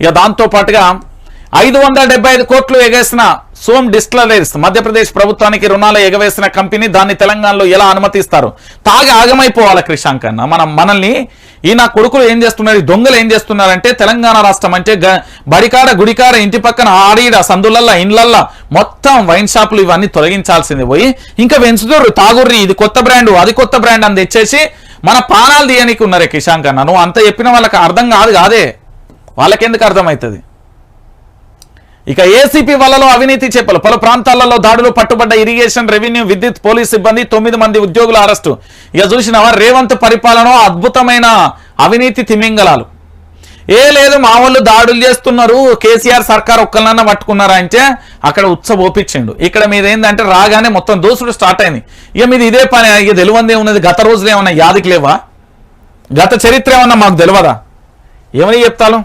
ఇక దాంతో పాటుగా ఐదు వందల డెబ్బై ఐదు కోట్లు ఎగేసిన సోమ్ డిస్టిలరీస్ మధ్యప్రదేశ్ ప్రభుత్వానికి రుణాలు ఎగవేసిన కంపెనీ దాన్ని తెలంగాణలో ఎలా అనుమతిస్తారు? తాగి ఆగమైపోవాలి క్రిషాంక్ అన్న. మనం మనల్ని ఈ నా కొడుకులు ఏం చేస్తున్నారు ఈ దొంగలు ఏం చేస్తున్నారంటే తెలంగాణ రాష్ట్రం అంటే గ- బడికాడ గుడికాడ ఇంటి పక్కన ఆడీడ సందులల్లా ఇండ్లల్లా మొత్తం వైన్ షాపులు ఇవన్నీ తొలగించాల్సింది పోయి ఇంకా పెంచుతుర్రు తాగుర్రి ఇది కొత్త బ్రాండ్ అది కొత్త బ్రాండ్ అని తెచ్చేసి మన పానాలు తీయనికి ఉన్నారే కిషాంక్ అన్న. నువ్వు అంత చెప్పిన వాళ్ళకి అర్థం కాదు కాదే. వాళ్ళకెందుకు అర్థమవుతుంది? ఇక ఏసీపీ వలలో అవినీతి చేపలు. పలు ప్రాంతాలలో దాడులు పట్టుబడ్డ ఇరిగేషన్ రెవెన్యూ విద్యుత్ పోలీస్ సిబ్బంది తొమ్మిది మంది ఉద్యోగుల అరెస్టు. ఇక చూసినవా రేవంత్ పరిపాలన అద్భుతమైన అవినీతి తిమింగలాలు. ఏ లేదు మా వాళ్ళు దాడులు చేస్తున్నారు కేసీఆర్ సర్కార్ ఒక్కలన్నా పట్టుకున్నారా అంటే అక్కడ ఉత్సవ ఓపించిండు. ఇక్కడ మీద ఏంటంటే రాగానే మొత్తం దోసుడు స్టార్ట్ అయింది. ఇక మీది ఇదే పని ఇక తెలివందే ఉన్నది గత రోజులు ఏమన్నా యాదికి లేవా? గత చరిత్ర ఏమన్నా మాకు తెలియదా ఏమని చెప్తాను